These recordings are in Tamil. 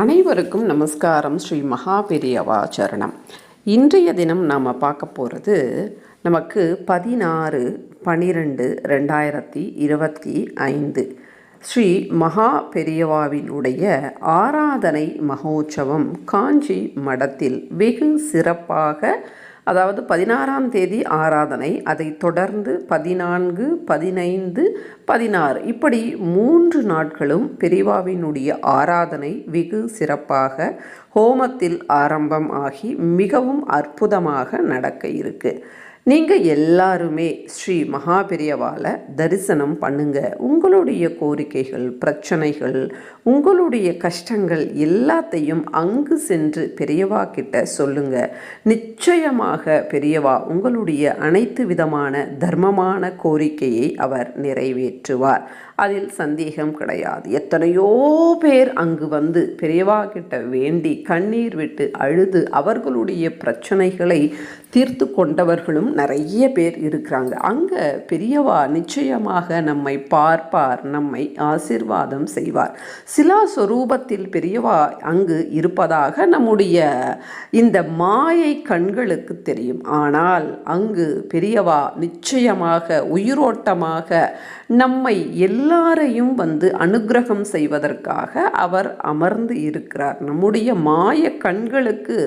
அனைவருக்கும் நமஸ்காரம். ஸ்ரீ மகாபெரியவா சரணம். இன்றைய தினம் நாம் பார்க்க போகிறது நமக்கு பதினாறு பனிரெண்டு ரெண்டாயிரத்தி இருபத்தி ஐந்து. ஸ்ரீ மகா பெரியவாவினுடைய ஆராதனை மகோற்சவம் காஞ்சி மடத்தில் வெகு சிறப்பாக அதாவது பதினாறாம் தேதி ஆராதனை அதை தொடர்ந்து பதினான்கு பதினைந்து பதினாறு. இப்படி மூன்று நாட்களும் பெரிவாவினுடைய ஆராதனை வெகு சிறப்பாக ஹோமத்தில் ஆரம்பம் ஆகி மிகவும் அற்புதமாக நடக்க இருக்குது நீங்கள் எல்லாருமே ஸ்ரீ மகாபெரியவால தரிசனம் பண்ணுங்க. உங்களுடைய கோரிக்கைகள் பிரச்சனைகள் உங்களுடைய கஷ்டங்கள் எல்லாத்தையும் அங்கு சென்று பெரியவா கிட்ட சொல்லுங்க. நிச்சயமாக பெரியவா உங்களுடைய அனைத்து விதமான தர்மமான கோரிக்கையை அவர் நிறைவேற்றுவார். அதில் சந்தேகம் கிடையாது. எத்தனையோ பேர் அங்கு வந்து பெரியவா கிட்ட வேண்டி கண்ணீர் விட்டு அழுது அவர்களுடைய பிரச்சனைகளை தீர்த்து கொண்டவர்களும் நிறைய பேர் இருக்கிறாங்க. அங்கே பெரியவா நிச்சயமாக நம்மை பார்ப்பார் நம்மை ஆசிர்வாதம் செய்வார். சிலா சொரூபத்தில் பெரியவா அங்கு இருப்பதாக நம்முடைய இந்த மாயை கண்களுக்கு தெரியும். ஆனால் அங்கு பெரியவா நிச்சயமாக உயிரோட்டமாக நம்மை எல்லாரையும் வந்து அனுகிரகம் செய்வதற்காக அவர் அமர்ந்து இருக்கிறார். நம்முடைய மாய கண்களுக்கு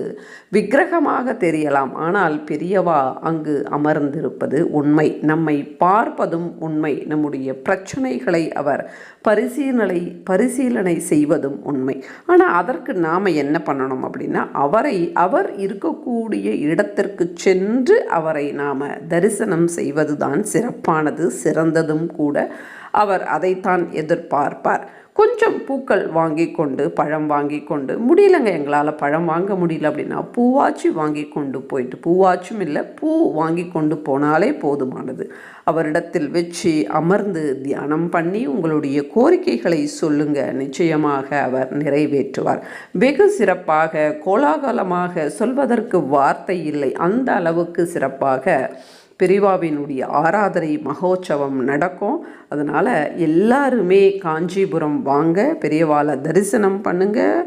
விக்கிரகமாக தெரியலாம். ஆனால் பெரியவா அங்கு அமர்ந்திருப்பது உண்மை. நம்மை பார்ப்பதும் உண்மை. நம்முடைய பிரச்சனைகளை அவர் பரிசீலனை பரிசீலனை செய்வதும் உண்மை. ஆனால் அதற்கு நாம் என்ன பண்ணணும் அப்படின்னா அவரை அவர் இருக்கக்கூடிய இடத்திற்கு சென்று அவரை நாம் தரிசனம் செய்வதுதான் சிறப்பானது சிறந்ததும் கூட அவர் அதைத்தான் எதிர்பார்ப்பார். கொஞ்சம் பூக்கள் வாங்கி கொண்டு பழம் வாங்கி கொண்டு முடியலங்க எங்களால் பழம் வாங்க முடியல அப்படின்னா பூவாச்சி வாங்கி கொண்டு போயிட்டு பூவாச்சும் இல்லை பூ வாங்கி கொண்டு போனாலே போதுமானது. அவரிடத்தில் வச்சு அமர்ந்து தியானம் பண்ணி உங்களுடைய கோரிக்கைகளை சொல்லுங்க. நிச்சயமாக அவர் நிறைவேற்றுவார். வெகு சிறப்பாக கோலாகலமாக சொல்வதற்கு வார்த்தை இல்லை. அந்த அளவுக்கு சிறப்பாக பெரிவாவினுடைய ஆராதனை மகோற்சவம் நடக்கும். அதனால் எல்லாருமே காஞ்சிபுரம் வாங்க பெரியவாளை தரிசனம் பண்ணுங்கள்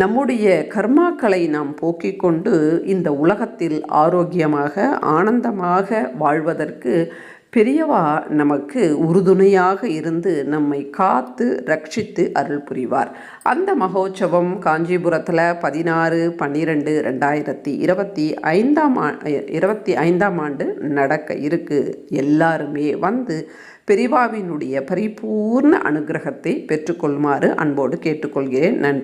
நம்முடைய கர்மாக்களை நாம் போக்கிக் கொண்டு இந்த உலகத்தில் ஆரோக்கியமாக ஆனந்தமாக வாழ்வதற்கு பெரியவா நமக்கு உறுதுணையாக இருந்து நம்மை காத்து ரட்சித்து அருள் புரிவார். அந்த மகோற்சவம் காஞ்சிபுரத்தில் பதினாறு பன்னிரெண்டு ரெண்டாயிரத்தி இருபத்தி ஐந்தாம் ஆ இருபத்தி ஐந்தாம் ஆண்டு நடக்க இருக்கு. எல்லாருமே வந்து பெரிவாவினுடைய பரிபூர்ண அனுகிரகத்தை பெற்றுக்கொள்ளுமாறு அன்போடு கேட்டுக்கொள்கிறேன். நன்றி.